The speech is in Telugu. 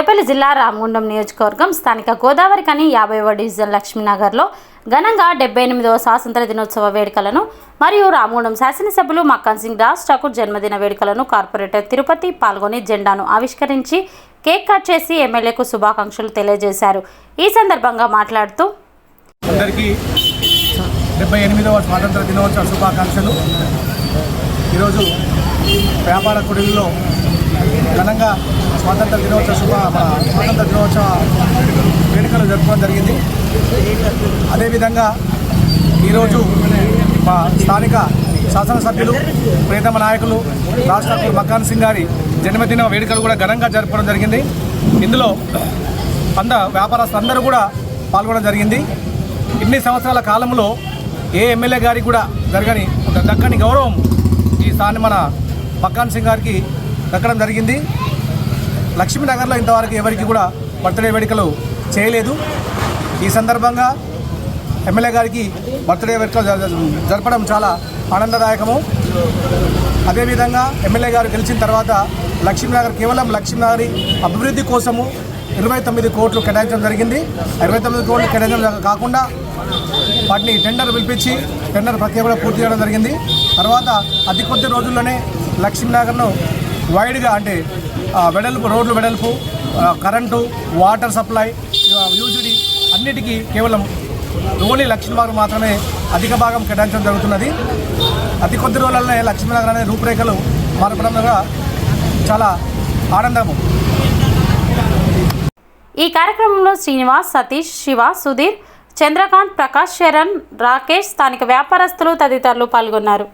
పెద్దపల్లి జిల్లా రామగుండం నియోజకవర్గం స్థానిక గోదావరి కని యాభైవ డివిజన్ లక్ష్మీనగర్లో ఘనంగా డెబ్బై ఎనిమిదవ స్వాతంత్ర దినోత్సవ వేడుకలను మరియు రామగుండం శాసనసభ్యులు మక్కన్ సింగ్ రాజ్ ఠాకూర్ జన్మదిన వేడుకలను కార్పొరేటర్ తిరుపతి పాల్గొని జెండాను ఆవిష్కరించి కేక్ కట్ చేసి ఎమ్మెల్యేకు శుభాకాంక్షలు తెలియజేశారు. ఈ సందర్భంగా మాట్లాడుతూ అందరికీ డెబ్బై ఎనిమిదవ స్వాతంత్ర దినోత్సవ శుభాకాంక్షలు. ఈరోజు వ్యాపార కుడిలో ఘనంగా స్వాతంత్ర దినోత్సవ శుభ మన స్వాతంత్ర దినోత్సవ వేడుకలు జరుపుకోవడం జరిగింది. అదేవిధంగా ఈరోజు మా స్థానిక శాసనసభ్యులు ప్రియతమ నాయకులు రాష్ట్ర మకాన్ సింగ్ గారి జన్మదిన వేడుకలు కూడా ఘనంగా జరుపుకోవడం జరిగింది. ఇందులో అంద వ్యాపారస్తులందరూ కూడా పాల్గొనడం జరిగింది. ఇన్ని సంవత్సరాల కాలంలో ఏ ఎమ్మెల్యే గారికి కూడా జరగని ఒక దక్కని గౌరవం ఈ స్థాని మన మక్కాన్ సింగ్ గారికి దక్కడం జరిగింది. లక్ష్మీనగర్లో ఇంతవరకు ఎవరికి కూడా బర్త్డే వేడుకలు చేయలేదు. ఈ సందర్భంగా ఎమ్మెల్యే గారికి బర్త్డే వేడుకలు జరపడం చాలా ఆనందదాయకము. అదేవిధంగా ఎమ్మెల్యే గారు గెలిచిన తర్వాత లక్ష్మీనగర్ కేవలం లక్ష్మీనగరి అభివృద్ధి కోసము ఇరవై తొమ్మిది కోట్లు కేటాయించడం జరిగింది. ఇరవై తొమ్మిది కోట్లు కేటాయించడం కాకుండా వాటిని టెండర్ పిలిపించి టెండర్ ప్రక్రియ కూడా పూర్తి చేయడం జరిగింది. తర్వాత అతి కొద్ది రోజుల్లోనే లక్ష్మీనగర్ను వైడ్గా అంటే వెడల్పు రోడ్లు వెడల్పు కరెంటు వాటర్ సప్లై యూజిడి అన్నిటికీ కేవలం ఓన్లీ లక్ష్మీనగర్ మాత్రమే అధిక భాగం కేటాయించడం జరుగుతున్నది. అతి కొద్ది రోజులలోనే లక్ష్మీనగర్ అనే రూపురేఖలు మారపడం చాలా ఆనందము. ఈ కార్యక్రమంలో శ్రీనివాస్ సతీష్ శివ సుధీర్ చంద్రకాంత్ ప్రకాష్ శరణ్ రాకేష్ స్థానిక వ్యాపారస్తులు తదితరులు పాల్గొన్నారు.